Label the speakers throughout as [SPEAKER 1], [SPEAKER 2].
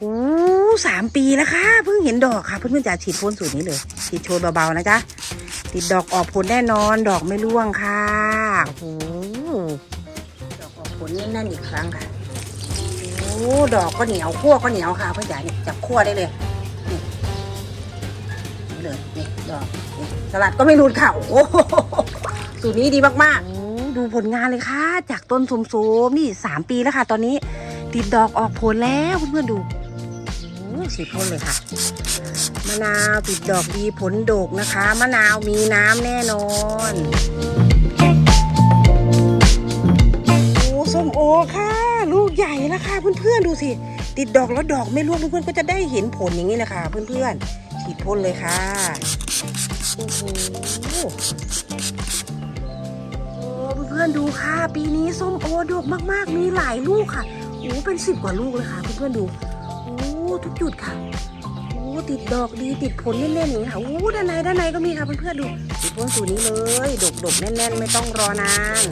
[SPEAKER 1] โอ้สามปีแล้วค่ะ เพิ่งเห็นดอกค่ะ เพื่อนๆจะฉีดพ่นสูตรนี้เลยฉีดโชยเบาๆนะจ๊ะติดดอกออกผลแน่นอนดอกไม่ร่วงค่ะโอ้โหดอกออกผลแน่นๆอีกครั้งค่ะโอ้ดอกก็เหนียวขั้วก็เหนียวค่ะเพื่อนจ๋าจับขั้วได้เลยนี่เลยนี่ดอกนี่สลัดก็ไม่รูดค่ะโอ้สูตรนี้ดีมากๆโอ้ดูผลงานเลยค่ะ จากต้นสมๆนี่สามปีแล้วค่ะ ตอนนี้ติดดอกออกผลแล้วเพื่อนๆดู โอ้ฉีดพ่นเลยค่ะ มะนาวติดดอกดีผลดกนะคะ มะนาวมีน้ำแน่นอนโอ้ส้มโอค่ะ ลูกใหญ่แล้วค่ะเพื่อนๆดูสิ ติดดอกแล้วดอกไม่ร่วงเพื่อนๆก็จะได้เห็นผลอย่างนี้นะคะเพื่อนๆฉีดพ่นเลยค่ะโอ้โหเพื่อนๆดูค่ะ ปีนี้ส้มโอดกมากๆ มีหลายลูกค่ะโอ้เป็นสิบกว่าลูกเลยค่ะเพื่อนๆดู ทุกจุดค่ะโอ้ติดดอกดีติดผลแน่นๆอย่างนี้ค่ะโอ้ด้านในด้านในก็มีค่ะเพื่อนๆดูติดพ่นสูตรนี้เลยดกดกแน่นๆ ไม่ต้องรอนาน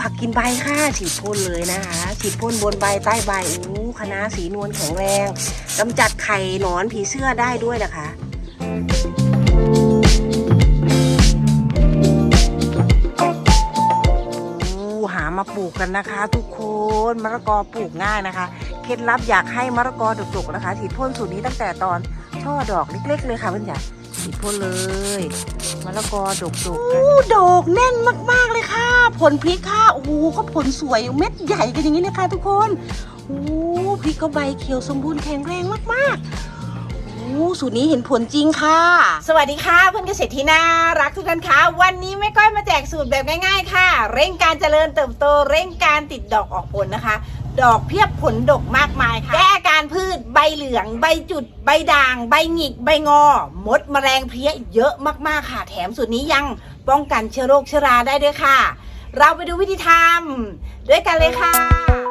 [SPEAKER 1] ผักกินใบค่ะฉีดพ่นเลยนะคะฉีดพ่นบนใบใต้ใบโอ้คณะสีนวลแข็งแรงกำจัดไข่หนอนผีเสื้อได้ด้วยนะคะอู้หามาปลูกกันนะคะ ทุกคนมะละกอปลูกง่ายนะคะ เคล็ดลับอยากให้มะละกอดกๆนะคะฉีดพ่นสูตรนี้ตั้งแต่ตอนช่อดอกเล็ก ๆ เลยค่ะเพื่อนจ๋าฉีดพ่นเลยมะละกอดกๆอู้ดอกแน่นมากๆเลยค่ะ ผลพริกค่ะโอ้โหก็ผลสวยเม็ดใหญ่กันอย่างนี้นะคะทุกคนโอ้พริกก็ใบเขียวสมบูรณ์แข็งแรงมากๆโอ้สูตรนี้เห็นผลจริงค่ะ
[SPEAKER 2] สวัสดีค่ะเพื่อนเกษตรที่น่ารักทุกท่านคะวันนี้แม่ก้อยมาแจกสูตรแบบง่าย ๆ ค่ะ เร่งการเจริญเติบโตเร่งการติดดอกออกผลนะคะ ดอกเพียบผลดกมากมายค่ะ แก้อาการพืชใบเหลือง ใบจุด ใบด่าง ใบหงิก ใบงอ มดแมลงเพี้ยเยอะมากๆค่ะ แถมสูตรนี้ยังป้องกันเชื้อโรคเชื้อราได้ด้วยค่ะ เราไปดูวิธีทำด้วยกันเลยค่ะ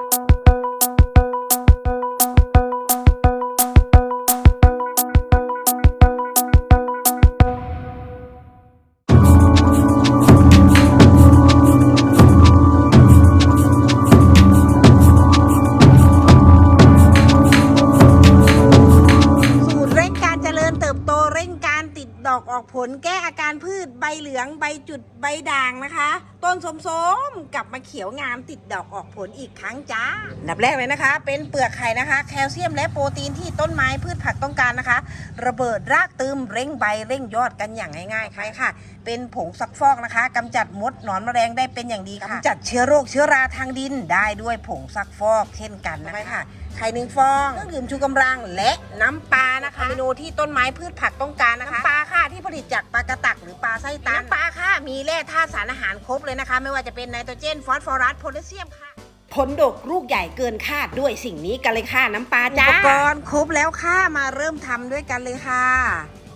[SPEAKER 1] เหลืองใบจุดใบด่างนะคะ ต้นสมๆกลับมาเขียวงามติดดอกออกผลอีกครั้งจ้าดับแรกเลยนะคะ เป็นเปลือกไข่นะคะ แคลเซียมและโปรตีนที่ต้นไม้พืชผักต้องการนะคะ ระเบิดรากตืมเร่งใบเร่งยอดกันอย่างง่ายๆค่ะค่ะ เป็นผงซักฟอกนะคะกำจัดมดหนอนแมลงได้เป็นอย่างดีค่ะกำจัดเชื้อโรคเชื้อราทางดินได้ด้วยผงซักฟอกเช่นกันนะคะไข่หนึ่งฟองเครื่องดื่มชูกำลังและน้ำปลานะคะอะมิโนที่ต้นไม้พืชผักต้องการนะคะน้ำปลาค่ะที่ผลิตจากปลากระตักหรือปลาไส้ตันน้ำปลาค่ะ มีแร่ธาตุสารอาหารครบเลยนะคะ ไม่ว่าจะเป็นไนโตรเจน ฟอสฟอรัสโพแทสเซียมค่ะ
[SPEAKER 2] ผลดกลูกใหญ่เกินคาดด้วยสิ่งนี้กันเลยค่ะน้ำปลา
[SPEAKER 1] อุ
[SPEAKER 2] จ้า
[SPEAKER 1] ปกรณ์ครบแล้วค่ะ มาเริ่มทำด้วยกันเลยค่ะ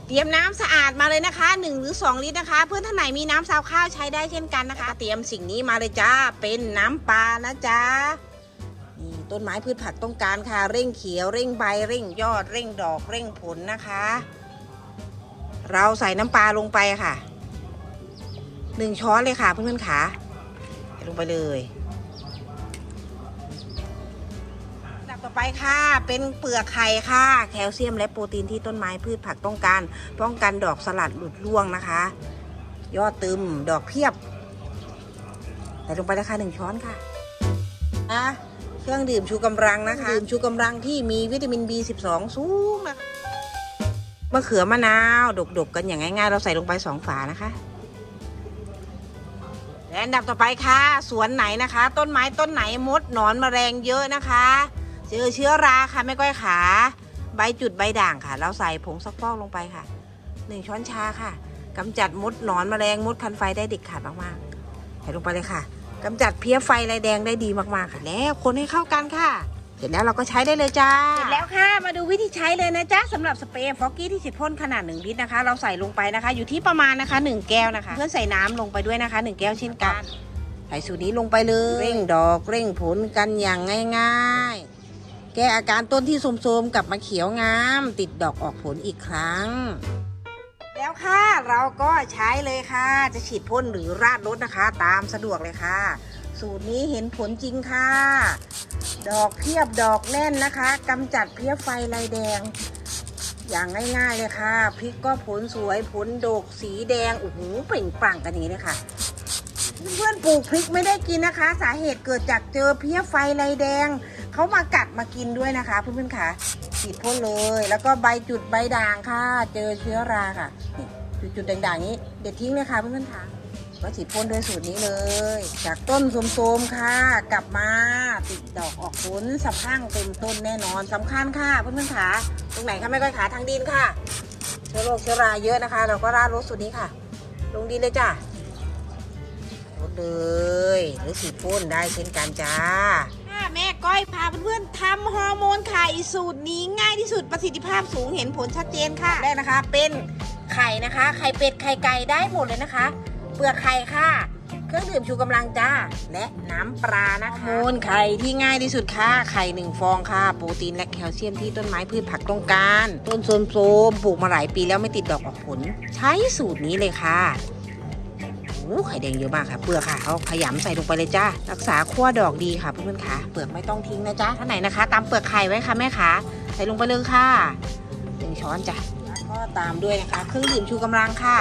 [SPEAKER 1] เตรียมน้ำสะอาดมาเลยนะคะ 1 หรือ 2 ลิตรนะคะ เพื่อนท่านไหนมีน้ำซาวข้าวใช้ได้เช่นกันนะคะ เตรียมสิ่งนี้มาเลยจ้า เป็นน้ำปลานะจ๊ะนี่ต้นไม้พืชผักต้องการค่ะ เร่งเขียว เร่งใบ เร่งยอด เร่งดอก เร่งผลนะคะ เราใส่น้ำปลาลงไปค่ะ หนึ่งช้อนเลยค่ะเพื่อนๆค่ะใส่ลงไปเลยอัดับต่อไปค่ะ เป็นเปลือกไข่ค่ะ แคลเซียมและโปรตีนที่ต้นไม้พืชผักต้องการ ป้องกันดอกสลัดหลุดร่วงนะคะ ยอดตึมดอกเพียบใส่ลงไปแล้วค่ะหนึ่งช้อนค่ะนะเครื่องดื่มชูกำลังนะคะดื่มชูกำลังที่มีวิตามิน B12 สูงนะคะมะเขือมะนาว ดกๆกันอย่างง่ายๆ เราใส่ลงไปสองฝานะคะ และอันดับต่อไปค่ะ สวนไหนนะคะ ต้นไม้ต้นไหนมดหนอนแมลงเยอะนะคะ เจอเชื้อราค่ะไม่ก้อยขาใบจุดใบด่างค่ะ เราใส่ผงซักฟอกลงไปค่ะหนึ่งช้อนชาค่ะกำจัดมดหนอนแมลงมดคันไฟได้เด็ดขาดมากๆใส่ลงไปเลยค่ะกำจัดเพี้ยไฟลายแดงได้ดีมากๆค่ะ แล้วคนให้เข้ากันค่ะ เสร็จแล้วเราก็ใช้ได้เลยจ้า เสร็จแล้วค่ะ มาดูวิธีใช้เลยนะจ๊ะสำหรับสเปรย์ฟอกกี้ที่ฉีดพ่นขนาด 1 ลิตรนะคะ เราใส่ลงไปนะคะ อยู่ที่ประมาณนะคะ 1 แก้วนะคะ เพื่อนใส่น้ำลงไปด้วยนะคะ 1 แก้วเช่นกัน ใส่สูตรนี้ลงไปเลย เร่งดอกเร่งผลกันอย่างง่ายๆ แก้อาการต้นที่โทรมๆกลับมาเขียวงาม ติดดอกออกผลอีกครั้งแล้วค่ะเราก็ใช้เลยค่ะ จะฉีดพ่นหรือราดรถนะคะ ตามสะดวกเลยค่ะ สูตรนี้เห็นผลจริงค่ะ ดอกเพียบดอกแน่นนะคะกำจัดเพี้ยไฟลายแดง อย่างง่ายๆเลยค่ะพริกก็ผลสวยผลดกสีแดงโอ้โหเปล่งปลั่งกันอย่างนี้เลยค่ะ เพื่อนปลูกพริกไม่ได้กินนะคะ สาเหตุเกิดจากเจอเพี้ยไฟลายแดงเขามากัดมากินด้วยนะคะเพื่อนๆค่ะฉีดพ่นเลย แล้วก็ใบจุดใบด่างค่ะ เจอเชื้อราค่ะจุดๆด่างๆนี้ เด็ดทิ้งเลยค่ะเพื่อนๆค่ะ ก็ฉีดพ่นด้วยสูตรนี้เลย จากต้นโสมๆค่ะ กลับมาติดดอกออกผลสะพรั่งเต็มต้นแน่นอนสำคัญค่ะเพื่อนๆค่ะตรงไหนคะไม่ค่อยขาทางดินค่ะเชื้อโรคเชื้อราเยอะนะคะ เราก็ราดรถสูตรนี้ค่ะ ลงดินเลยจ้ะรถเลยหรือฉีดพ่นได้เช่นกันจ้าแม่ก้อยพาเพื่อนๆทำฮอร์โมนไข่สูตรนี้ง่ายที่สุดประสิทธิภาพสูงเห็นผลชัดเจนค่ะแรกนะคะ เป็นไข่นะคะ ไข่เป็ดไข่ไก่ได้หมดเลยนะคะ เปลือกไข่ค่ะ เครื่องดื่มชูกำลังจ้า และน้ำปลานะคะฮอร์โมนไข่ที่ง่ายที่สุดค่ะ ไข่หนึ่งฟองค่ะ โปรตีนและแคลเซียมที่ต้นไม้พืชผักต้องการ ต้นโซมโซมปลูกมาหลายปีแล้วไม่ติดดอกออกผล ใช้สูตรนี้เลยค่ะโอ้ไข่แดงเยอะมากค่ะเปลือกค่ะเอาขยำใส่ลงไปเลยจ้ารักษาขั้วดอกดีค่ะเพื่อนๆค่ะเปลือกไม่ต้องทิ้งนะจ๊ะท่านไหนนะคะ ตามเปลือกไข่ไว้ค่ะแม่ขาใส่ลงไปเลยค่ะหนึ่งช้อนจ้ะแล้วก็ตามด้วยนะคะ เครื่องดื่มชูกำลังค่ะ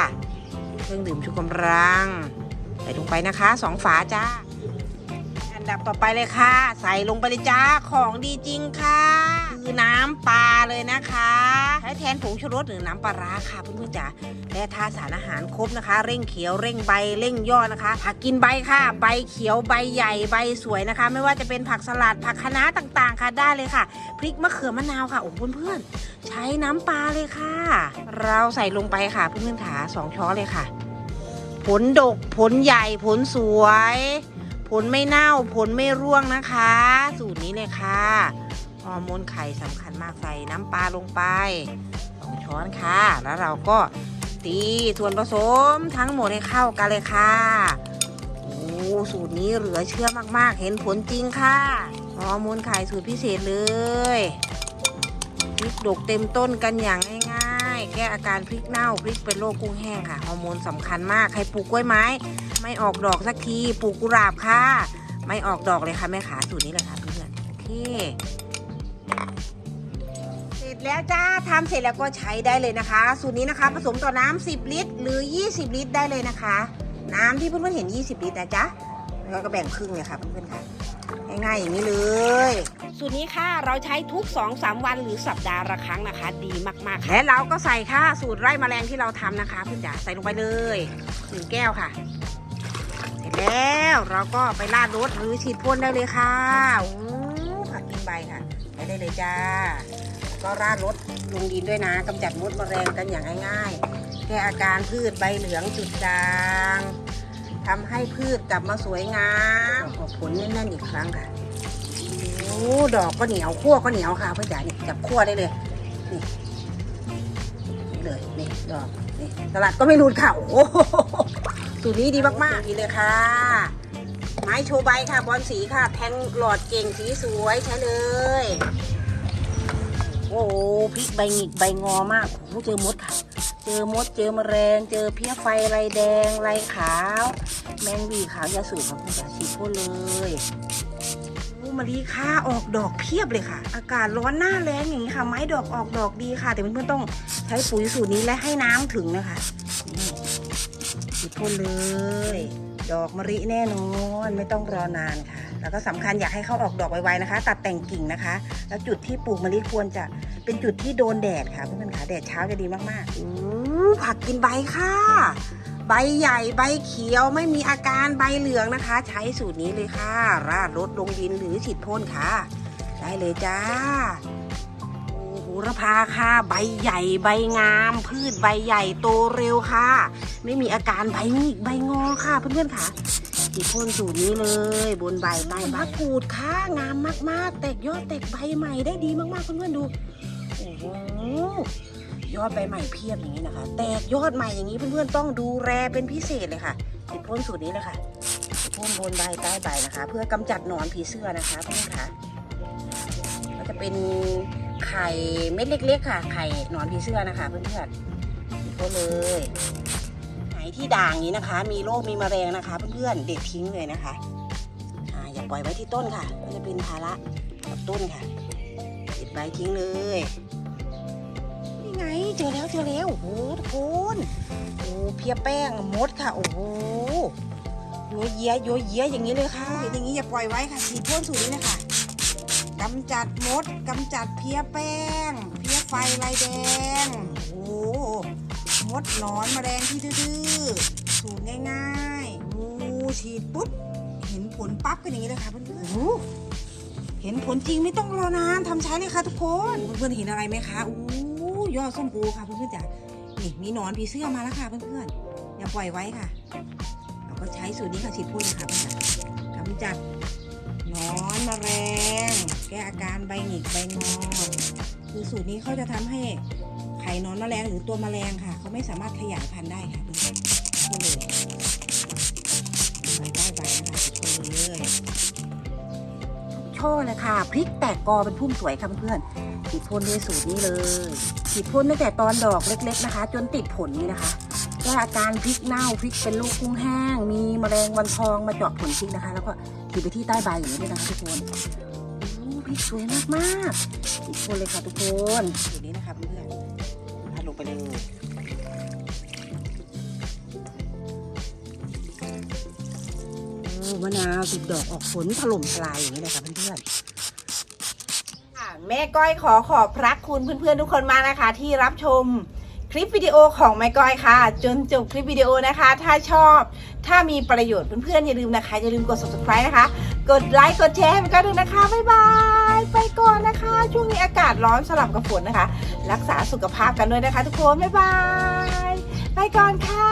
[SPEAKER 1] เครื่องดื่มชูกำลัง ใส่ลงไปนะคะสองฝาจ้า อันดับต่อไปเลยค่ะ ใส่ลงไปเลยจ้าของดีจริงค่ะ คือน้ำปลาเลยนะคะใช้แทนผงชูรสหรือน้ำปลาร้าค่ะเพื่อนๆจ๋าและทาสารอาหารครบนะคะ เร่งเขียวเร่งใบเร่งยอดนะคะผักกินใบค่ะ ใบเขียวใบใหญ่ใบสวยนะคะ ไม่ว่าจะเป็นผักสลัดผักคะน้าต่างๆ ค่ะได้เลยค่ะพริกมะเขือมะนาวค่ะโอ้เพื่อนๆใช้น้ำปลาเลยค่ะ เราใส่ลงไปค่ะเพื่อนๆขาสองช้อนเลยค่ะ ผลดกผลใหญ่ผลสวย ผลไม่เน่าผลไม่ร่วงนะคะ สูตรนี้เลยค่ะฮอร์โมนไข่สำคัญมากใส่น้ำปลาลงไปสองช้อนค่ะ แล้วเราก็ตีส่วนผสมทั้งหมดให้เข้ากันเลยค่ะโอ้สูตรนี้เหลือเชื่อมากๆ เห็นผลจริงค่ะฮอร์โมนไข่สูตรพิเศษเลยพริกดกเต็มต้นกันอย่างง่ ก้อาการพริกเน่าพริกเป็นโรคกุ้งแห้งค่ะฮอร์โมนสำคัญมากใครปลูกกล้วยไม้ ไม่ออกดอกสักทีปลูกกุหลาบค่ะ ไม่ออกดอกเลยค่ะแม่ขาสูตรนี้เลยค่ะเพื่อนโอเคเสร็จแล้วจ้าทำเสร็จแล้วก็ใช้ได้เลยนะคะ สูตรนี้นะคะ ผสมต่อน้ำ10 ลิตร หรือ 20 ลิตรได้เลยนะคะ น้ำที่เพื่อนๆเห็น 20 ลิตรนะจ๊ะแล้วก็แบ่งครึ่งเลยค่ะเพื่อนๆค่ะง่ายๆอย่างนี้เลย
[SPEAKER 2] สูตรนี้ค่ะเราใช้ทุก 2-3 วันหรือสัปดาห์ละครั้งนะคะ ดีมากๆค่ะ
[SPEAKER 1] และเราก็ใส่ค่ะสูตรไร่แมลงที่เราทำนะคะเพื่อจ๋าใส่ลงไปเลยหนึ่งแก้วค่ะ เสร็จแล้วเราก็ไปราดรถหรือฉีดพ่นได้เลยค่ะอู้ผักกินใบค่ะใช้ได้เลยจ้า ก็ราดรถลงดินด้วยนะกำจัดมดแมลงกันอย่างง่ายๆแก้อาการพืชใบเหลืองจุดด่างทำให้พืชกลับมาสวยงามออกผลแน่นๆอีกครั้งค่ะ ดอกก็เหนียวขั้วก็เหนียวค่ะเพื่อนจ๋านี่จับขั้วได้เลยนี่เลยนี่ดอกนี่ตลาดก็ไม่รูดค่ะโอ้สูตรนี้ดีมากๆดีเลยค่ะ ไม้โชว์ใบค่ะบอลสีค่ะ แทงหลอดเก่งสีสวยใช้เลยโอ้พริกใบหงิกใบงอมากโอ้เจอมดค่ะ เจอมดเจอมแมลงเจอเพี้ยไฟลายแดงลายขาว แมงวีขาวยาสูบครับคุณจ๋าฉีดพ่นเลย มะลิค่ะออกดอกเพียบเลยค่ะ อากาศร้อนหน้าแรงอย่างนี้ค่ะ ไม้ดอกออกดอกดีค่ะ แต่เพื่อนๆต้องใช้ปุ๋ยสูตรนี้และให้น้ำถึงนะคะนี่ฉีดพ่นเลย ดอกมะลิแน่นอนไม่ต้องรอนานค่ะ แล้วก็สำคัญอยากให้เขาออกดอกไวๆนะคะ ตัดแต่งกิ่งนะคะ แล้วจุดที่ปลูกมะลิควรจะเป็นจุดที่โดนแดดค่ะเพื่อนๆค่ะแดดเช้าจะดีมากๆอู้ผักกินใบค่ะ ใบใหญ่ใบเขียวไม่มีอาการใบเหลืองนะคะ ใช้สูตรนี้เลยค่ะ ราดรดลงดินหรือฉีดพ่นค่ะ ได้เลยจ้าโอโหระพาค่ะ ใบใหญ่ใบงาม พืชใบใหญ่โตเร็วค่ะ ไม่มีอาการใบหงิกใบงอค่ะเพื่อนๆค่ะฉีดพ่นสูตรนี้เลย บนใบใบมะกรูดค่ะงามมากๆ แตกยอดแตกใบใหม่ได้ดีมากๆเพื่อนๆดูโอ้โห ยอดใบใหม่เพียบอย่างนี้นะคะ แตกยอดใหม่อย่างนี้เพื่อนๆต้องดูแลเป็นพิเศษเลยค่ะฉีดพ่นสูตรนี้เลยค่ะพ่นบนใบใต้ใบนะคะ เพื่อกำจัดหนอนผีเสื้อนะคะเพื่อนค่ะก็จะเป็นไข่เม็ดเล็ก ๆ ค่ะ ไข่หนอนผีเสื้อนะคะ เพื่อนๆฉีดพ่นเลยไหนที่ด่างนี้นะคะ มีโรคมีมะเร็งนะคะ เพื่อนๆเด็ดทิ้งเลยนะคะอ่าอย่าปล่อยไว้ที่ต้นค่ะ ก็จะเป็นภาระกับต้นค่ะติดใบทิ้งเลย ไงเจอแล้วเจอแล้วโอ้โหทุกคนโอ้เพียแป้งมดค่ะ โอ้โหโยเยะโยเยะอย่างนี้เลยค่ะอย่างนี้อย่าปล่อยไว้ค่ะฉีดพ่นสูตรนี้เลยค่ะกำจัดมดกำจัดเพียแป้ง เพียไฟลายแดง โอ้หมดหนอนแมลงที่ดื้อสูตรง่ายๆโอ้ฉีดปุ๊บเห็นผลปั๊บกันอย่างนี้เลยค่ะเพื่อนๆเห็นผลจริงไม่ต้องรอนานทำใช้เลยค่ะทุกคน เพื่อนๆเห็นอะไรไหมคะโอ้ ยอดส้มโอค่ะเพื่อนๆจ๋านี่มีหนอนผีเสื้อมาแล้วค่ะเพื่อนๆอย่าปล่อยไว้ค่ะ เราก็ใช้สูตรนี้ค่ะฉีดพ่นค่ะเพื่อนๆกำจัดหนอนมแมลงแก้อาการใบหงิกใบงอคือสูตรนี้เขาจะทำให้ไข่นอนมแมลงหรือตัวมแมลงค่ะเขาไม่สามารถขยายพันธุ์ได้ค่ะเพื่อนๆพ่นเลยใบใต้ใบนะคะฉีดพ่นเลยช่อเลยค่ะพริกแตกกอเป็นพุ่มสวยค่ะเพื่อนๆฉีดพ่นด้วยสูตรนี้เลย ฉีดพ่นตั้งแต่ตอนดอกเล็ก ๆนะคะ จนติดผลนี่นะคะก้อาการพริกเน่าพริกเป็นลูกกุ้งแห้ง มีแมลงวันทองมาเจาะผลพริกนะคะ แล้วก็ฉีดไปที่ใต้ใบอย่างนี้ด้วยนะคะทุกคนโอ้พริกสวยมากๆฉีดพ่นเลยค่ะทุกคนอย่างนี้นะคะเพื่อนๆพัดลงไปเลยมะนาวติดดอกออกผลถล่มทลายอย่างนี้เลยค่ะ
[SPEAKER 2] ค่ะ แม่ก้อยขอขอบพระคุณเพื่อนๆทุกคนมากนะคะ ที่รับชมคลิปวิดีโอของแม่ก้อยค่ะ จนจบคลิปวิดีโอนะคะ ถ้าชอบถ้ามีประโยชน์เพื่อนๆอย่าลืมนะคะ อย่าลืมกด subscribe นะคะ กดไลค์กดแชร์ให้แม่ก้อยด้วยนะคะ บ๊ายบาย ไปก่อนนะคะ ช่วงนี้อากาศร้อนสลับกับฝนนะคะ รักษาสุขภาพกันด้วยนะคะ ทุกคน บ๊ายบาย ไปก่อนค่ะ